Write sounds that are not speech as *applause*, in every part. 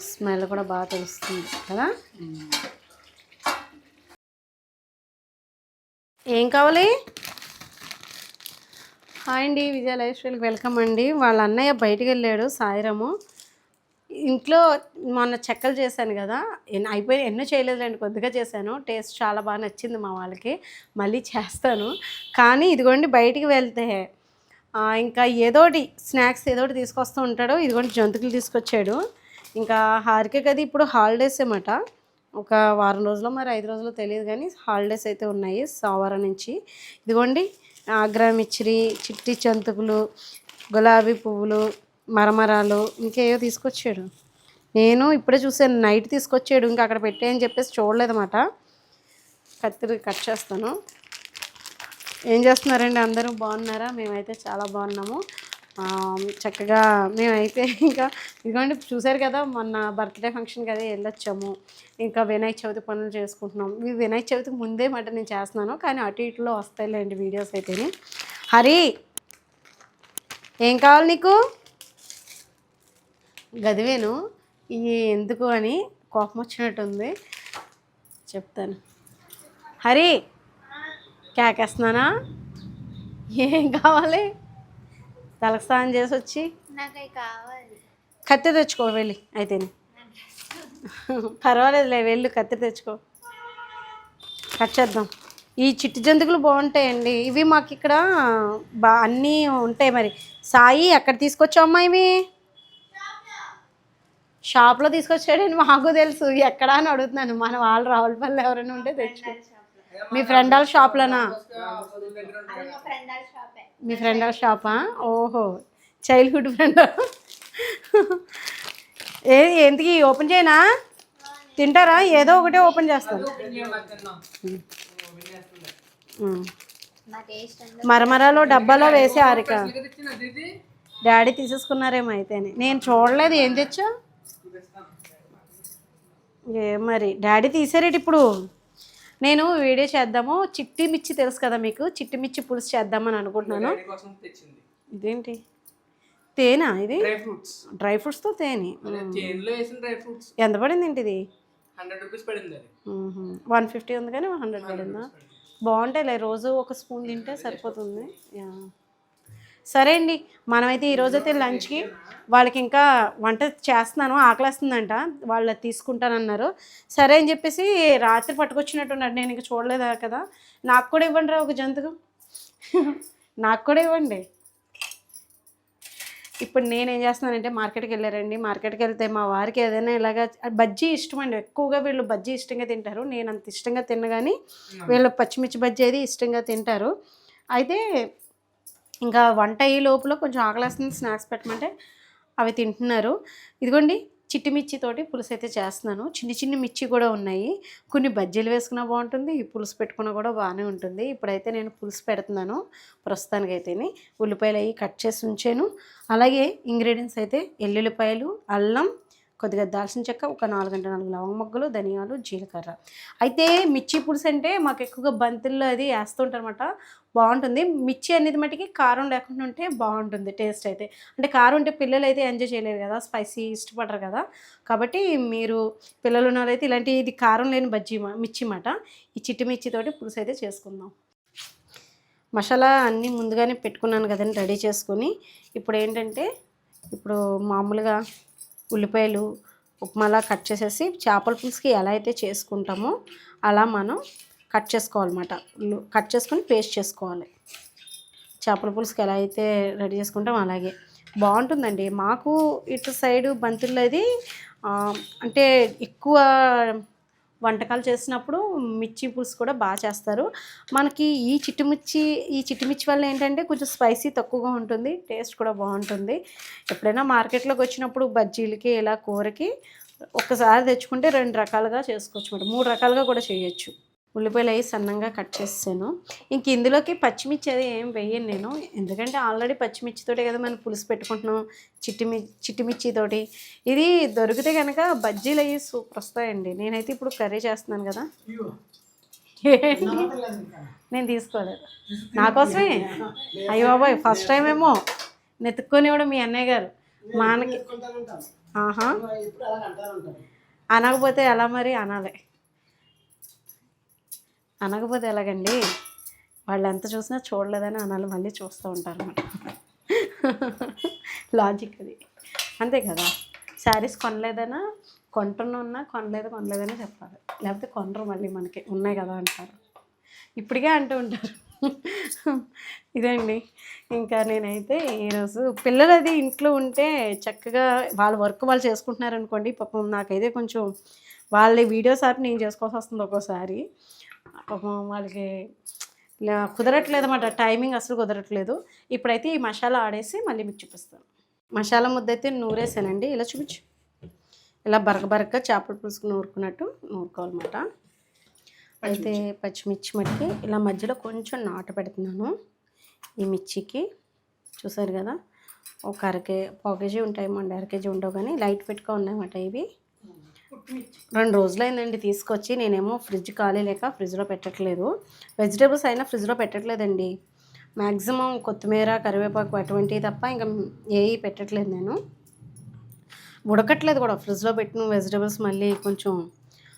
Smell కూడా బాగా తెలుస్తుంది కదా? ఏం కావాలి? హాయ్ అండి విజయ లైఫ్ స్టైల్కి వెల్కమ్ అండి. వాళ్ళ అన్నయ్య బయటికి వెళ్ళాడు సాయిరాము. ఇంట్లో మొన్న చెక్కలు చేశాను కదా అయిపోయి ఎన్నో చేయలేదులేండి కొద్దిగా చేశాను. టేస్ట్ చాలా బాగా నచ్చింది మా వాళ్ళకి. మళ్ళీ చేస్తాను. కానీ ఇదిగోండి బయటికి వెళ్తే ఇంకా ఏదోటి స్నాక్స్ ఏదోటి తీసుకొస్తూ ఉంటాడు. ఇదిగోండి జంతుకులు తీసుకొచ్చాడు. ఇంకా హారిక గది ఇప్పుడు హాలిడేస్ ఏమట. ఒక వారం రోజులు మరి ఐదు రోజులు తెలియదు కానీ హాలిడేస్ అయితే ఉన్నాయి సోమవారం నుంచి. ఇదిగోండి ఆగ్రా మిచ్చిరి చిట్టి జంతుకులు గులాబీ పువ్వులు మరమరాలు ఇంకేవో తీసుకొచ్చాడు. నేను ఇప్పుడే చూసాను నైట్ తీసుకొచ్చాడు. ఇంకా అక్కడ పెట్టేయని చెప్పేసి చూడలేదన్నమాట. కత్తిరి కట్ చేస్తాను. ఏం చేస్తున్నారండి? అందరూ బాగున్నారా? మేమైతే చాలా బాగున్నాము. చక్కగా మేమైతే ఇంకా ఇదిగోండి చూసారు కదా మొన్న బర్త్డే ఫంక్షన్కి అదే వెళ్ళొచ్చాము. ఇంకా వినాయక చవితి పనులు చేసుకుంటున్నాం. ఈ వినాయక చవితి ముందే మాట నేను చేస్తున్నాను కానీ అటు ఇటులో వస్తాయిలేండి వీడియోస్ అయితేనే. హరి ఏం కావాలి నీకు? గదివేను. ఇవి ఎందుకు అని కోపం వచ్చినట్టుంది. చెప్తాను. హరి! కేకేస్తున్నానా? ఏం కావాలి? తలకు స్నానం చేసి వచ్చి. నాకు అవి కావాలి. కత్తి తెచ్చుకో వెళ్ళి. అయితేనే పర్వాలేదులే వెళ్ళు కత్తి తెచ్చుకో. కట్ చేద్దాం. ఈ చిట్టి జంతువులు బాగుంటాయండి. ఇవి మాకు ఇక్కడ బా అన్నీ ఉంటాయి మరి. సాయి ఎక్కడ తీసుకొచ్చావమ్మా ఇవి? షాప్లో తీసుకొచ్చాడని మాకు తెలుసు. ఎక్కడ అని అడుగుతున్నాను. మన వాళ్ళు రావులపల్లి ఎవరైనా ఉంటే తెచ్చు మీ ఫ్రెండ్ వాళ్ళ షాప్లోనా? మీ ఫ్రెండ్ వాళ్ళ షాపా? ఓహో చైల్డ్హుడ్ ఫ్రెండ్ ఏ ఎందుకు ఓపెన్ చేయనా? తింటారా? ఏదో ఒకటే ఓపెన్ చేస్తాను. మరమరాలో డబ్బాలో వేసే ఆరిక. డాడీ తీసేసుకున్నారేమో అయితేనే. నేను చూడలేదు ఏం తెచ్చా? ఏ మరి డాడీ తీసారేటి ఇప్పుడు? నేను వీడియో చేద్దాము. చిట్టి మిర్చి తెలుసు కదా మీకు? చిట్టి మిర్చి పులుసు చేద్దామని అనుకుంటున్నాను. కోసం తెచ్చింది. ఇదేంటి? తేనా ఇది? డ్రై ఫ్రూట్స్ డ్రై ఫ్రూట్స్తో తేనె. చేనులో వేసిన డ్రై ఫ్రూట్స్ ఎంత పడింది ఏంటి ఇది వన్ ఫిఫ్టీ ఉంది కానీ హండ్రెడ్ పడిందా. బాగుంటాయిలే. రోజు ఒక స్పూన్ తింటే సరిపోతుంది. యా. సరే అండి మనమైతే ఈరోజు అయితే లంచ్కి వాళ్ళకి ఇంకా వంట చేస్తున్నాను ఆకలేస్తుందంట వాళ్ళు తీసుకుంటానన్నారు. సరే అని చెప్పేసి రాత్రి పట్టుకొచ్చినట్టున్నాడు నేను ఇంకా చూడలేదు కదా. నాకు కూడా ఇవ్వండి రా ఒక జంతువు. నాకు కూడా ఇవ్వండి. ఇప్పుడు నేను ఏం చేస్తున్నానంటే మార్కెట్కి వెళ్ళారండి. మార్కెట్కి వెళ్తే మా వారికి ఏదైనా ఇలాగా బజ్జీ ఇష్టం అండి. ఎక్కువగా వీళ్ళు బజ్జీ ఇష్టంగా తింటారు. నేను అంత ఇష్టంగా తిన్న కానీ వీళ్ళు పచ్చిమిర్చి బజ్జీ అది ఇష్టంగా తింటారు. అయితే ఇంకా వంట అయ్యే లోపల కొంచెం ఆకలేస్తుంది స్నాక్స్ పెట్టమంటే అవి తింటున్నారు. ఇదిగోండి చిట్టి మిర్చితోటి పులుసు అయితే చేస్తున్నాను. చిన్ని చిన్ని మిర్చి కూడా ఉన్నాయి. కొన్ని బజ్జీలు వేసుకున్నా బాగుంటుంది ఈ పులుసు పెట్టుకున్నా కూడా బాగానే ఉంటుంది. ఇప్పుడైతే నేను పులుసు పెడుతున్నాను ప్రస్తుతానికైతేనే. ఉల్లిపాయలు అవి కట్ చేసి ఉంచాను. అలాగే ఇంగ్రీడియంట్స్ అయితే ఎల్లుల్లిపాయలు అల్లం కొద్దిగా దాల్చిన చెక్క ఒక నాలుగంట నాలుగు లవంగ మొగ్గలు ధనియాలు జీలకర్ర. అయితే మిర్చి పులుసు అంటే మాకు ఎక్కువగా బంతుల్లో అది వేస్తుంటారనమాట బాగుంటుంది. మిర్చి అనేది మటుకి కారం లేకుండా ఉంటే బాగుంటుంది టేస్ట్ అయితే. అంటే కారం ఉంటే పిల్లలు అయితే ఎంజాయ్ చేయలేరు కదా స్పైసీ ఇష్టపడరు కదా. కాబట్టి మీరు పిల్లలు ఉన్నారైతే ఇలాంటి ఇది కారం లేని బజ్జీ మిర్చి మాట. ఈ చిట్టి మిర్చితోటి పులుసు అయితే చేసుకుందాం. మసాలా అన్నీ ముందుగానే పెట్టుకున్నాను కదండి రెడీ చేసుకొని. ఇప్పుడు ఏంటంటే ఇప్పుడు మామూలుగా ఉల్లిపాయలు ఉప్మాలా కట్ చేసేసి చేపల పులుసుకి ఎలా అయితే చేసుకుంటామో అలా మనం కట్ చేసుకోవాలన్నమాట. కట్ చేసుకొని పేస్ట్ చేసుకోవాలి. చేపల పులుసుకి ఎలా అయితే రెడీ చేసుకుంటాం అలాగే. బాగుంటుందండి. మాకు ఇటు సైడు బంతుల్లో అది అంటే ఎక్కువ వంటకాలు చేసినప్పుడు మిర్చి పులుసు కూడా బాగా చేస్తారు. మనకి ఈ చిట్టుమిర్చి ఈ చిట్టుమిర్చి వల్ల ఏంటంటే కొంచెం స్పైసీ తక్కువగా ఉంటుంది టేస్ట్ కూడా బాగుంటుంది. ఎప్పుడైనా మార్కెట్లోకి వచ్చినప్పుడు బజ్జీలకి ఇలా కూరకి ఒక్కసారి తెచ్చుకుంటే రెండు రకాలుగా చేసుకోవచ్చు అన్నమాట. మూడు రకాలుగా కూడా చేయొచ్చు. ఉల్లిపాయలు అవి సన్నంగా కట్ చేసాను ఇంక ఇందులోకి పచ్చిమిర్చి అది ఏం వేయను నేను. ఎందుకంటే ఆల్రెడీ పచ్చిమిర్చితోటే కదా మనం పులుసు పెట్టుకుంటున్నాం చిట్టిమి చిట్టిమిర్చితోటి ఇది దొరికితే కనుక బజ్జీలు అవి సూపర్ వస్తాయండి. నేనైతే ఇప్పుడు కర్రీ చేస్తున్నాను కదా. నేను తీసుకోలేదు. నా కోసమే? అయ్యో బాబాయ్ ఫస్ట్ టైం ఏమో. నెతుక్కొని కూడా మీ అన్నయ్య గారు. మా అన్నకి ఆహా. అనకపోతే ఎలా మరి? అనాలి. అనకపోతే ఎలాగండి? వాళ్ళు ఎంత చూసినా చూడలేదని అనాలి మళ్ళీ చూస్తూ ఉంటారు అన్నమాట లాజిక్ అది. అంతే కదా? శారీస్ కొనలేదనా కొంటున్నా కొనలేదు కొనలేదని చెప్పాలి. లేకపోతే కొనరు మళ్ళీ మనకి. ఉన్నాయి కదా అంటారు. ఇప్పటికే అంటూ ఉంటారు. ఇదండి. ఇంకా నేనైతే ఈరోజు పిల్లలు అది ఇంట్లో ఉంటే చక్కగా వాళ్ళ వర్క్ వాళ్ళు చేసుకుంటున్నారు అనుకోండి పాపం నాకైతే కొంచెం వాళ్ళ వీడియోస్ ఆపి నేను చేసుకోవాల్సి వస్తుంది ఒక్కోసారి. పాపం వాళ్ళకి కుదరట్లేదు అన్నమాట టైమింగ్ అసలు కుదరట్లేదు. ఇప్పుడైతే ఈ మసాలా ఆడేసి మళ్ళీ మీకు చూపిస్తాను. మసాలా ముద్ద అయితే నూరేసానండి. ఇలా చూపించు. ఇలా బరక బరక చేపల పులుసుకు నూరుకున్నట్టు నూరుకోవాలన్నమాట. అయితే పచ్చిమిర్చి. మట్టికి ఇలా మధ్యలో కొంచెం నాటు పెడుతున్నాను. ఈ మిర్చికి. చూసారు కదా? ఒక అర కే పావు కేజీ ఉంటాయి మండి అర కేజీ ఉండవు కానీ లైట్ పెట్టుకో ఉన్నాయన్నమాట ఇవి. రెండు రోజులైందండి తీసుకొచ్చి నేనేమో ఫ్రిడ్జ్ ఖాళీ లేక ఫ్రిడ్జ్లో పెట్టట్లేదు. వెజిటేబుల్స్ అయినా ఫ్రిడ్జ్లో పెట్టట్లేదండి. మ్యాక్సిమం కొత్తిమీర కరివేపాకు అటువంటివి తప్ప ఇంకా ఏవి పెట్టట్లేదు నేను. ఉడకట్లేదు కూడా ఫ్రిడ్జ్లో పెట్టిన వెజిటేబుల్స్ మళ్ళీ కొంచెం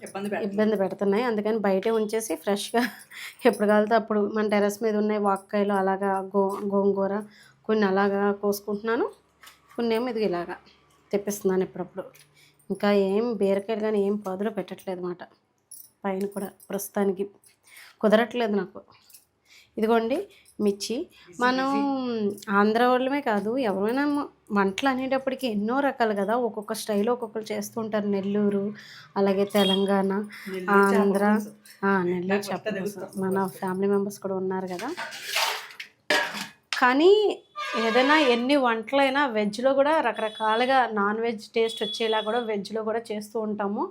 ఇబ్బంది ఇబ్బంది పెడుతున్నాయి. అందుకని బయటే ఉంచేసి ఫ్రెష్గా *laughs* ఎప్పుడు కాలితే అప్పుడు మన టెర్రస్ మీద ఉన్నాయి వాక్కాయలు అలాగా గో గోంగూర కొన్ని అలాగా కోసుకుంటున్నాను. కొన్ని ఏమో ఇది ఇలాగా తెప్పిస్తున్నాను ఎప్పుడప్పుడు. ఇంకా ఏం బీరకాయలు కానీ ఏం పదులు పెట్టట్లేదు అన్నమాట పైన కూడా ప్రస్తుతానికి. కుదరట్లేదు నాకు. ఇదిగోండి మిర్చి. మనం ఆంధ్ర వాళ్ళమే కాదు ఎవరైనా వంటలు అనేటప్పటికి ఎన్నో రకాలు కదా. ఒక్కొక్క స్టైల్ ఒక్కొక్కరు చేస్తూ ఉంటారు. నెల్లూరు అలాగే తెలంగాణ ఆంధ్ర నెల్లూరు చెప్ప మన ఫ్యామిలీ మెంబర్స్ కూడా ఉన్నారు కదా. కానీ ఏదైనా ఎన్ని వంటలైనా వెజ్లో కూడా రకరకాలుగా నాన్ వెజ్ టేస్ట్ వచ్చేలా కూడా వెజ్లో కూడా చేస్తూ ఉంటాము.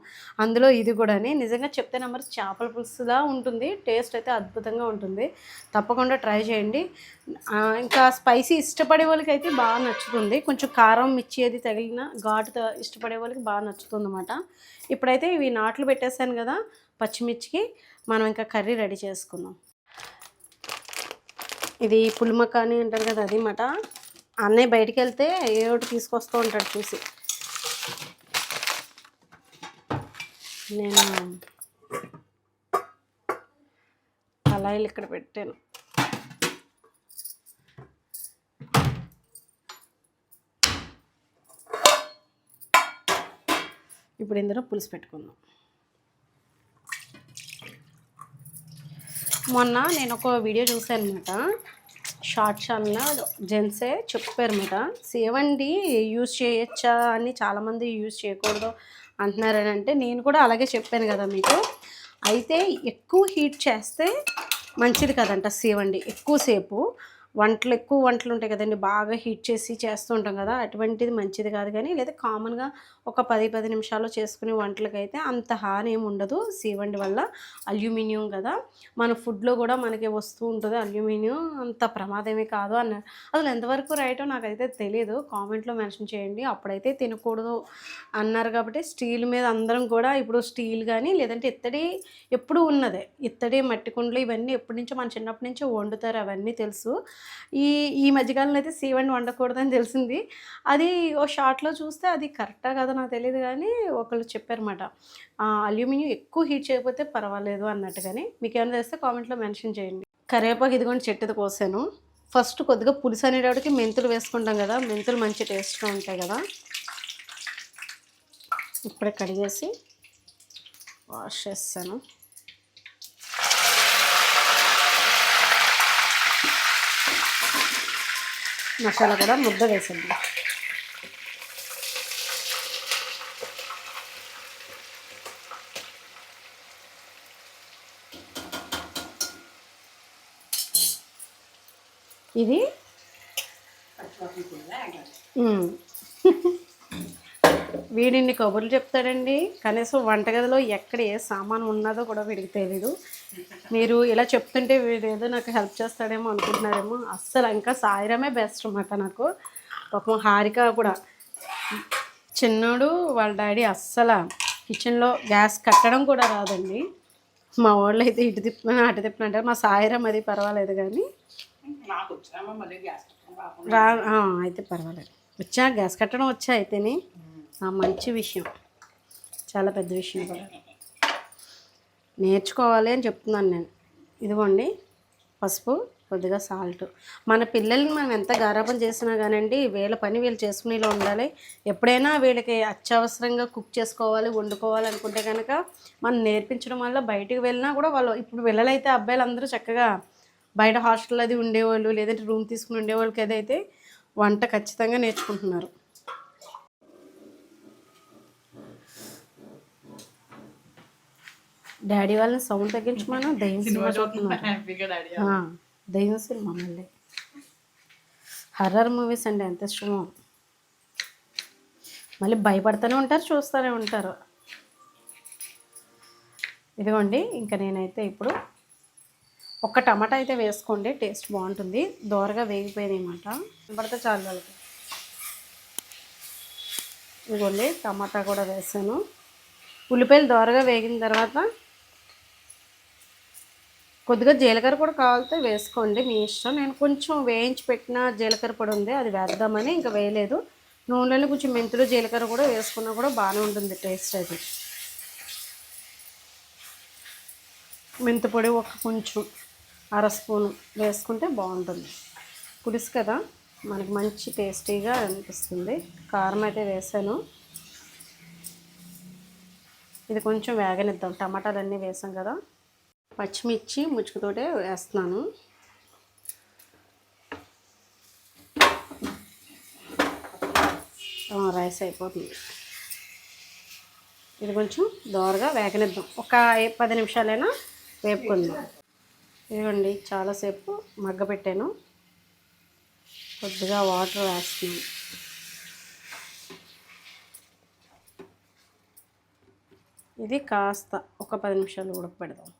అందులో ఇది కూడాని. నిజంగా చెప్తే నెంబర్ చేపల పులుసులా ఉంటుంది. టేస్ట్ అయితే అద్భుతంగా ఉంటుంది. తప్పకుండా ట్రై చేయండి. ఇంకా స్పైసీ ఇష్టపడే వాళ్ళకి అయితే బాగా నచ్చుతుంది. కొంచెం కారం మిర్చి అది తగిలిన ఘాటు ఇష్టపడే వాళ్ళకి బాగా నచ్చుతుంది అన్నమాట ఇప్పుడైతే ఇవి నాట్లు పెట్టేశాను కదా పచ్చిమిర్చికి. మనం ఇంకా కర్రీ రెడీ చేసుకుందాం. ఇది పులిమకాని అంటారు కదా అది మాట. అన్నయ్య బయటికి వెళ్తే ఏ ఒకటి తీసుకొస్తూ ఉంటాడు చూసి. నేను కళాయిలు ఇక్కడ పెట్టాను. ఇప్పుడు ఇందులో పులుసు పెట్టుకుందాం. మొన్న నేను ఒక వీడియో చూసాను అనమాట షార్ట్ ఛానల్ జెంట్సే చెప్పారు అనమాట సేవండి యూజ్ చేయొచ్చా అని చాలామంది యూజ్ చేయకూడదు అంటున్నారని అంటే నేను కూడా అలాగే చెప్పాను కదా మీకు. అయితే ఎక్కువ హీట్ చేస్తే మంచిది కదంట సేవండి ఎక్కువసేపు. వంటలు ఎక్కువ వంటలు ఉంటాయి కదండి బాగా హీట్ చేసి చేస్తూ ఉంటాం కదా అటువంటిది మంచిది కాదు కానీ లేదా కామన్గా ఒక పది పది నిమిషాలు చేసుకునే వంటలకైతే అంత హాని ఏమి ఉండదు సీవండి వల్ల. అల్యూమినియం కదా. మన ఫుడ్లో కూడా మనకి వస్తూ ఉంటుంది అల్యూమినియం అంత ప్రమాదమే కాదు అన్నారు అసలు ఎంతవరకు రైటో నాకైతే తెలియదు కామెంట్లో మెన్షన్ చేయండి. అప్పుడైతే తినకూడదు అన్నారు కాబట్టి స్టీల్ మీద అందరం కూడా ఇప్పుడు స్టీల్ కానీ లేదంటే ఇత్తడి ఎప్పుడు ఉన్నదే. ఇత్తడి మట్టి కుండలు ఇవన్నీ ఎప్పటి నుంచో మన చిన్నప్పటి నుంచో వండుతారు అవన్నీ తెలుసు. ఈ ఈ మధ్యకాలంలో అయితే సీవండి వండకూడదని తెలిసింది. అది ఓ షార్ట్లో చూస్తే అది కరెక్టా కదా నాకు తెలియదు కానీ ఒకళ్ళు చెప్పారన్నమాట. అల్యూమినియం ఎక్కువ హీట్ చేయకపోతే పర్వాలేదు అన్నట్టు కానీ మీకు ఏమైనా తెలిస్తే కామెంట్లో మెన్షన్ చేయండి. కరివేపాకు ఇదిగోండి చెట్టుది కోసాను. ఫస్ట్ కొద్దిగా పులుసు అనేటప్పటికి మెంతులు వేసుకుంటాం కదా మెంతులు మంచి టేస్ట్గా ఉంటాయి కదా. ఇప్పుడే కడిగేసి వాష్ చేస్తాను. మసాలా కూడా ముద్ద వేసేద్దాం. ఇది? వీడిన్ని కబుర్లు చెప్తాడండి. కనీసం వంటగదిలో ఎక్కడ ఏ సామాను ఉన్నదో కూడా వీడికి తెలీదు. మీరు ఇలా చెప్తుంటే వీడు ఏదో నాకు హెల్ప్ చేస్తాడేమో అనుకుంటున్నారేమో. అస్సలు ఇంకా సాయిరమే బెస్ట్ అన్నమాట నాకు. పాపం హారిక కూడా. చిన్నోడు వాళ్ళ డాడీ అస్సలు కిచెన్లో గ్యాస్ కట్టడం కూడా రాదండి. మా వాళ్ళు అయితే ఇటు తిప్పిన అటు తిప్పిన అంటారు మా సాయిరం అది పర్వాలేదు కానీ. రా అయితే పర్వాలేదు. వచ్చా గ్యాస్ కట్టడం వచ్చా అయితేని. ఆ మంచి విషయం. చాలా పెద్ద విషయం కూడా. నేర్చుకోవాలి అని చెప్తున్నాను నేను. ఇదిగోండి పసుపు కొద్దిగా సాల్ట్ మన పిల్లల్ని మనం ఎంత గారాబం చేసినా కానండి వీళ్ళ పని వీళ్ళు చేసుకునేలా ఉండాలి. ఎప్పుడైనా వీళ్ళకి అత్యవసరంగా కుక్ చేసుకోవాలి వండుకోవాలి అనుకుంటే కనుక మనం నేర్పించడం వల్ల బయటికి వెళ్ళినా కూడా వాళ్ళు ఇప్పుడు పిల్లలైతే అబ్బాయిలు అందరూ చక్కగా బయట హాస్టల్ అది ఉండేవాళ్ళు లేదంటే రూమ్ తీసుకుని ఉండేవాళ్ళకి ఏదైతే వంట ఖచ్చితంగా నేర్చుకుంటున్నారు. డాడీ వాళ్ళని సౌండ్ తగ్గించమను? దయ్యం సినిమా ఆ, దయ్యం సినిమా మళ్ళీ. హర్రర్ మూవీస్ అండి ఎంత ఇష్టమో. మళ్ళీ భయపడుతూనే ఉంటారు చూస్తూనే ఉంటారు. ఇదిగోండి ఇంకా నేనైతే ఇప్పుడు ఒక్క టమాటా అయితే వేసుకోండి టేస్ట్ బాగుంటుంది. దోరగా వేగిపోయింది అనమాట పడితే చాలు వాళ్ళకి. ఇదిగోండి టమాటా కూడా వేసాను. ఉల్లిపాయలు దోరగా వేగిన తర్వాత కొద్దిగా జీలకర్ర కూడా కావాలితే వేసుకోండి మీ ఇష్టం. నేను కొంచెం వేయించి పెట్టిన జీలకర్ర పొడి ఉంది అది వేద్దామని ఇంకా వేయలేదు. నూనెలో కొంచెం మెంతులు జీలకర్ర కూడా వేసుకున్నా కూడా బాగానే ఉంటుంది టేస్ట్ అది. మెంతి పొడి ఒక కొంచెం అర స్పూను వేసుకుంటే బాగుంటుంది. పులుసు కదా మనకి మంచి టేస్టీగా అనిపిస్తుంది. కారం అయితే వేసాను. ఇది కొంచెం వేగనిద్దాం టమాటాలన్నీ వేసాం కదా. పచ్చిమిర్చి ముచ్చుకుతోటే వేస్తున్నాను. రైస్ అయిపోతుంది. ఇది కొంచెం దోరగా వేగనిద్దాం. ఒక పది నిమిషాలైనా వేపుకుందాం. ఇదిగోండి చాలాసేపు మగ్గ పెట్టాను. కొద్దిగా వాటర్ వేస్తున్నాను. ఇది కాస్త ఒక పది నిమిషాలు ఉడకపెడదాం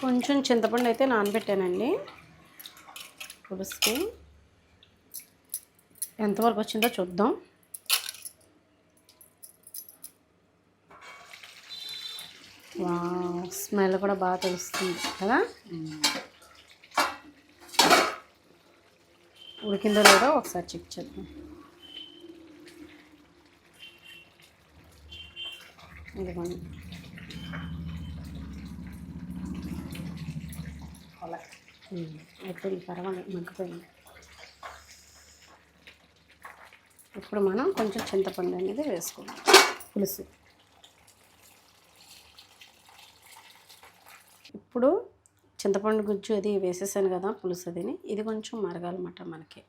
కొంచెం చింతపండు అయితే నానబెట్టానండి. పులుసుకి ఎంతవరకు వచ్చిందో చూద్దాం. వా స్మెల్ కూడా బాగా తెలుస్తుంది కదా? ఉడికిందో లేదో ఒకసారి చెక్ చేద్దాం. ఇదిగోండి. అలా అయిపోయింది పర్వాలేదు మగ్గిపోయింది. ఇప్పుడు మనం కొంచెం చింతపండు అనేది వేసుకుందాం. పులుసు. ఇప్పుడు చింతపండు గుజ్జు అది వేసేసాను కదా పులుసు అదిని. ఇది కొంచెం మరగాలన్నమాట మనకి.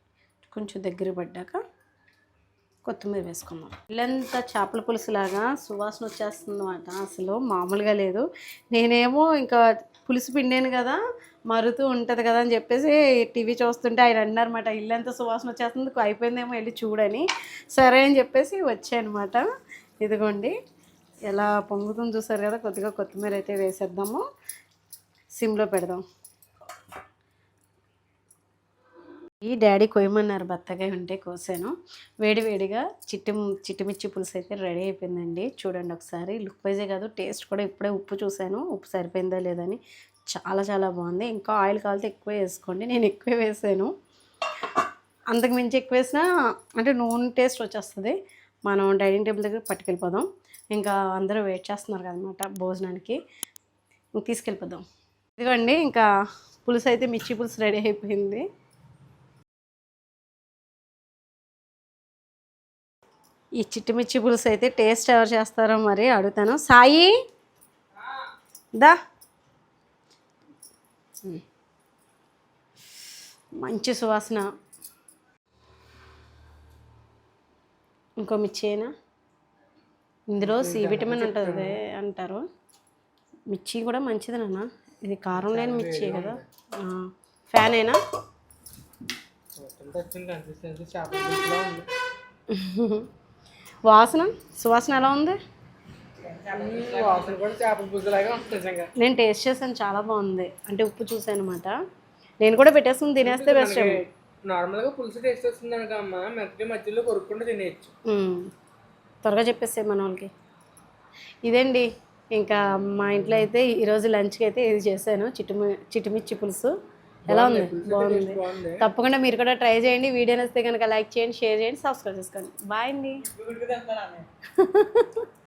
కొంచెం దగ్గర పడ్డాక కొత్తిమీర వేసుకుందాం. ఇల్లంతా చేపల పులుసు లాగా సువాసన వచ్చేస్తుంది అన్నమాట. అసలు మామూలుగా లేదు. నేనేమో ఇంకా పులుసు పిండాను కదా మరుతూ ఉంటుంది కదా అని చెప్పేసి టీవీ చూస్తుంటే ఆయన అన్నారన్నమాట ఇల్లంతా సువాసన వచ్చేస్తుంది అయిపోయిందేమో వెళ్ళి చూడని. సరే అని చెప్పేసి వచ్చానమాట. ఇదిగోండి ఎలా పొంగుతుంది చూసారు కదా కొద్దిగా కొత్తిమీర అయితే వేసేద్దాము. సిమ్లో పెడదాం. ఈ డాడీ కొయ్యమన్నారు బత్తకాయ ఉంటే కోసాను. వేడివేడిగా చిట్టి చిట్టిమిర్చి పులుసు అయితే రెడీ అయిపోయిందండి. చూడండి ఒకసారి లుక్ వైజే కాదు టేస్ట్ కూడా ఇప్పుడే ఉప్పు చూశాను ఉప్పు సరిపోయిందా లేదని చాలా చాలా బాగుంది. ఇంకా ఆయిల్ కావాలితే ఎక్కువ వేసుకోండి. నేను ఎక్కువ వేసాను. అంతకు మించి ఎక్కువ వేసినా అంటే నూనె టేస్ట్ వచ్చేస్తుంది. మనం డైనింగ్ టేబుల్ దగ్గర పట్టుకెళ్ళిపోదాం. ఇంకా అందరూ వెయిట్ చేస్తున్నారు కదనమాట భోజనానికి. ఇంక తీసుకెళ్ళిపోదాం. ఇదిగోండి ఇంకా పులుసు అయితే మిర్చి పులుసు రెడీ అయిపోయింది. ఈ చిట్టిమిర్చి పులుసు అయితే టేస్ట్ ఎవరు చేస్తారో మరి అడుగుతాను. సాయి? దా. మంచి సువాసన. ఇంకో మిర్చి అయినా? ఇందులో సి విటమిన్ ఉంటుంది అంటారు. మిర్చి కూడా మంచిది నాన్న. ఇది కారం లేని మిర్చి కదా. ఫ్యాన్ అయినా? వాసన? సువాసన ఎలా ఉంది? నేను టేస్ట్ చేశాను చాలా బాగుంది. అంటే ఉప్పు చూసాను అనమాట నేను కూడా పెట్టేసుకుని తినేస్తే బెస్ట్. మనకి నార్మల్గా పులుసు టేస్ట్ వస్తుంది అనక అమ్మ. మధ్యలో కొరుక్కుంటూ తినేయచ్చు. త్వరగా చెప్పేస్తే మన వాళ్ళకి ఇదండి ఇంకా మా ఇంట్లో అయితే ఈరోజు లంచ్కి అయితే ఇది చేశాను? చిట్టుమి చిట్టుమిర్చి పులుసు. ఎలా ఉంది? బాగుంది. తప్పకుండా మీరు కూడా ట్రై చేయండి. వీడియో నచ్చితే కనుక లైక్ చేయండి షేర్ చేయండి సబ్స్క్రైబ్ చేసుకోండి. బాయ్ అండి. *laughs*